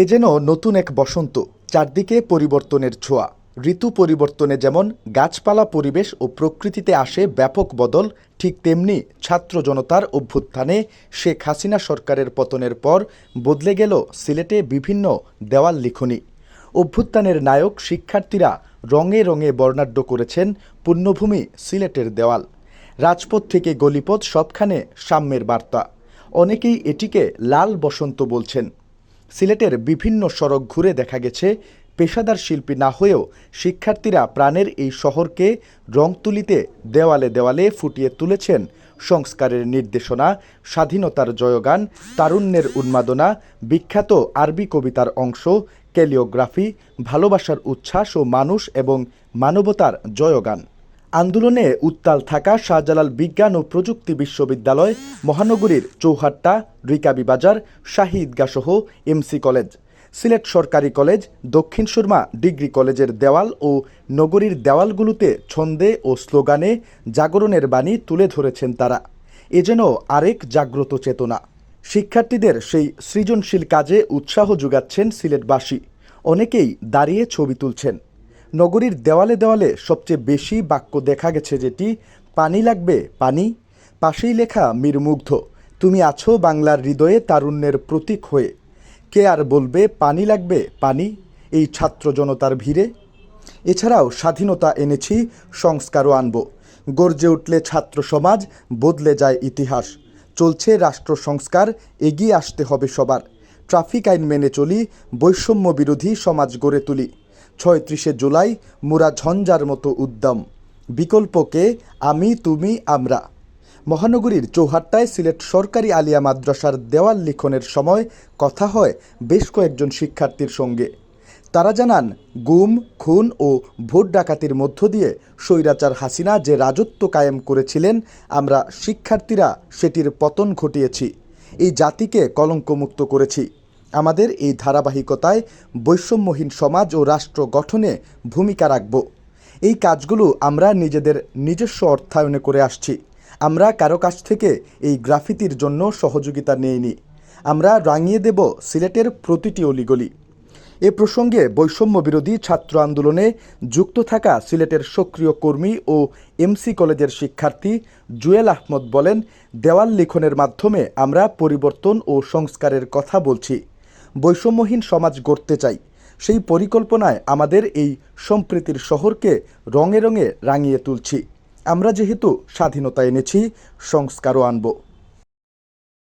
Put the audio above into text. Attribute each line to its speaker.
Speaker 1: এ যেন নতুন এক বসন্ত, চারদিকে পরিবর্তনের ছোঁয়া। ঋতু পরিবর্তনে যেমন গাছপালা পরিবেশ ও প্রকৃতিতে আসে ব্যাপক বদল, ঠিক তেমনি ছাত্র জনতার অভ্যুত্থানে শেখ হাসিনা সরকারের পতনের পর বদলে গেল সিলেটে বিভিন্ন দেওয়াল লিখনি। অভ্যুত্থানের নায়ক শিক্ষার্থীরা রঙে রঙে বর্ণাঢ্য করেছেন পুণ্যভূমি সিলেটের দেওয়াল। রাজপথ থেকে গলিপথ সবখানে সাম্যের বার্তা। অনেকেই এটিকে লাল বসন্ত বলছেন। সিলেটের বিভিন্ন সড়ক ঘুরে দেখা গেছে, পেশাদার শিল্পী না হয়েও শিক্ষার্থীরা প্রাণের এই শহরকে রং তুলিতে দেওয়ালে দেওয়ালে ফুটিয়ে তুলেছেন। সংস্কারের নির্দেশনা, স্বাধীনতার জয়গান, তারুণ্যের উন্মাদনা, বিখ্যাত আরবি কবিতার অংশ, ক্যালিওগ্রাফি, ভালোবাসার উচ্ছ্বাস ও মানুষ এবং মানবতার জয়গান। আন্দোলনে উত্তাল থাকা শাহজালাল বিজ্ঞান ও প্রযুক্তি বিশ্ববিদ্যালয়, মহানগরীর চৌহাট্টা, রিকাবি বাজার শাহী ঈদগাহ সহ এমসি কলেজ, সিলেট সরকারি কলেজ, দক্ষিণ সুরমা ডিগ্রি কলেজের দেওয়াল ও নগরীর দেওয়ালগুলোতে ছন্দে ও স্লোগানে জাগরণের বাণী তুলে ধরেছেন তারা। এ যেন আরেক জাগ্রত চেতনা। শিক্ষার্থীদের সেই সৃজনশীল কাজে উৎসাহ যোগাচ্ছেন সিলেটবাসী। অনেকেই দাঁড়িয়ে ছবি তুলছেন। নগরীর দেওয়ালে দেওয়ালে সবচেয়ে বেশি বাক্য দেখা গেছে যেটি, পানি লাগবে, পানি। পাশেই লেখা, মীর মুগ্ধ, তুমি আছো বাংলার হৃদয়ে তারুণ্যের প্রতীক হয়ে। কে আর বলবে, পানি লাগবে, পানি? এই ছাত্র জনতার ভিড়ে। এছাড়াও স্বাধীনতা এনেছি, সংস্কারও আনব। গর্জে উঠলে ছাত্র সমাজ, বদলে যায় ইতিহাস। চলছে রাষ্ট্র সংস্কার, এগিয়ে আসতে হবে সবার। ট্রাফিক আইন মেনে চলি বৈষম্য বিরোধী সমাজ গড়ে তুলি। ছয়ত্রিশে জুলাই মুরা ঝঞ্ঝার মতো উদ্যম। বিকল্পকে আমি, তুমি, আমরা। মহানগরীর চৌহাট্টায় সিলেট সরকারি আলিয়া মাদ্রাসার দেওয়াল লিখনের সময় কথা হয় বেশ কয়েকজন শিক্ষার্থীর সঙ্গে। তারা জানান, গুম, খুন ও ভোট ডাকাতির মধ্য দিয়ে স্বৈরাচার হাসিনা যে রাজত্ব কায়েম করেছিলেন, আমরা শিক্ষার্থীরা সেটির পতন ঘটিয়েছি। এই জাতিকে কলঙ্কমুক্ত করেছি। আমাদের এই ধারাবাহিকতায় বৈষম্যহীন সমাজ ও রাষ্ট্র গঠনে ভূমিকা রাখব। এই কাজগুলো আমরা নিজেদের নিজস্ব অর্থায়নে করে আসছি। আমরা কারও কাছ থেকে এই গ্রাফিতির জন্য সহযোগিতা নেইনি। আমরা রাঙিয়ে দেব সিলেটের প্রতিটি অলিগলি। এ প্রসঙ্গে বৈষম্য বিরোধী ছাত্র আন্দোলনে যুক্ত থাকা সিলেটের সক্রিয় কর্মী ও এমসি কলেজের শিক্ষার্থী জুয়েল আহমদ বলেন, দেওয়াল লিখনের মাধ্যমে আমরা পরিবর্তন ও সংস্কারের কথা বলছি। বৈষম্যহীন সমাজ গড়তে চাই। সেই পরিকল্পনায় আমাদের এই সম্প্রীতির শহরকে রঙে রঙে রাঙিয়ে তুলছি। আমরা যেহেতু স্বাধীনতা এনেছি, সংস্কারও আনব।